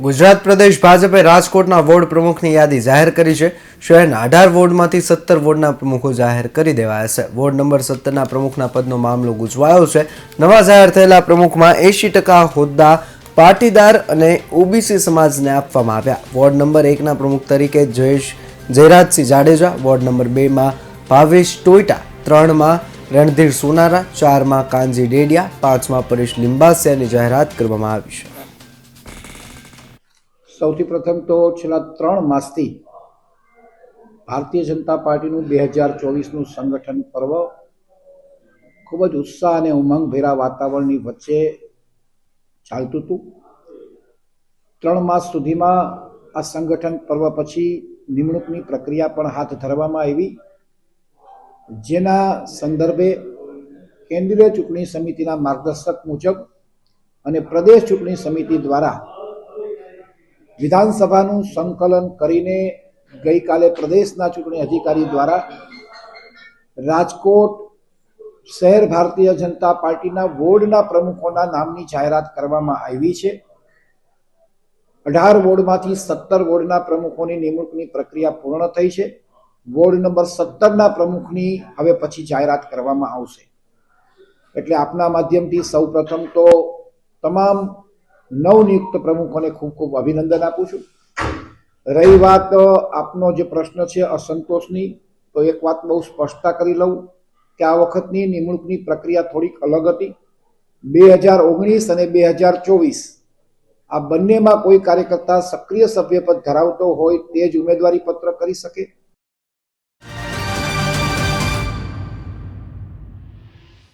ગુજરાત પ્રદેશ ભાજપે રાજકોટના વોર્ડ પ્રમુખની યાદી જાહેર કરી છે. શહેરના અઢાર વોર્ડમાંથી સત્તર વોર્ડના પ્રમુખો જાહેર કરી દેવાયા છે. વોર્ડ નંબર સત્તરના પ્રમુખના પદનો મામલો ગુજવાયો છે. નવા જાહેર થયેલા પ્રમુખમાં એંશી ટકા હોદ્દા પાટીદાર અને ઓબીસી સમાજને આપવામાં આવ્યા. વોર્ડ નંબર એકના પ્રમુખ તરીકે જયેશ જયરાજસિંહ જાડેજા, વોર્ડ નંબર બેમાં ભાવેશ ટોઈટા ત્રણમાં રણધીર સોનારા, ચારમાં કાનજી ડેડિયા, પાંચમાં પરેશ લિંબાસિયાની જાહેરાત કરવામાં આવી છે. સૌથી પ્રથમ તો છેલ્લા ત્રણ માસથી ભારતીય જનતા પાર્ટીનું બે હજાર ચોવીસનું સંગઠન પર્વ ખૂબ જ ઉત્સાહ અને ઉમંગભેરા વાતાવરણની વચ્ચે ચાલતું હતું. ત્રણ માસ સુધીમાં આ સંગઠન પર્વ પછી નિમણૂકની પ્રક્રિયા પણ હાથ ધરવામાં આવી. જેના સંદર્ભે કેન્દ્રીય ચૂંટણી સમિતિના માર્ગદર્શક મુજબ અને પ્રદેશ ચૂંટણી સમિતિ દ્વારા વિધાનસભાનું સંકલન કરીને ગઈકાલે પ્રદેશના ચૂંટણી અધિકારી દ્વારા રાજકોટ શહેર ભારતીય જનતા પાર્ટીના વોર્ડના પ્રમુખોના નામની જાહેરાત કરવામાં આવી છે. અઢાર વોર્ડમાંથી સત્તર વોર્ડના પ્રમુખોની નિમણૂકની પ્રક્રિયા પૂર્ણ થઈ છે. વોર્ડ નંબર સત્તરના પ્રમુખની હવે પછી જાહેરાત કરવામાં આવશે. એટલે આપના માધ્યમથી સૌ પ્રથમ તો તમામ નવનિયુક્ત પ્રમુખોને ખૂબ ખૂબ અભિનંદન આપું છું. રહી વાત આપનો જે પ્રશ્ન છે અસંતોષની, તો એક વાત બહુ સ્પષ્ટતા કરી લઉં કે આ વખતની નિમણૂકની પ્રક્રિયા થોડીક અલગ હતી. બે હજાર ઓગણીસ અને બે હજાર ચોવીસ આ બંનેમાં કોઈ કાર્યકર્તા સક્રિય સભ્યપદ ધરાવતો હોય તે જ ઉમેદવારી પત્ર કરી શકે.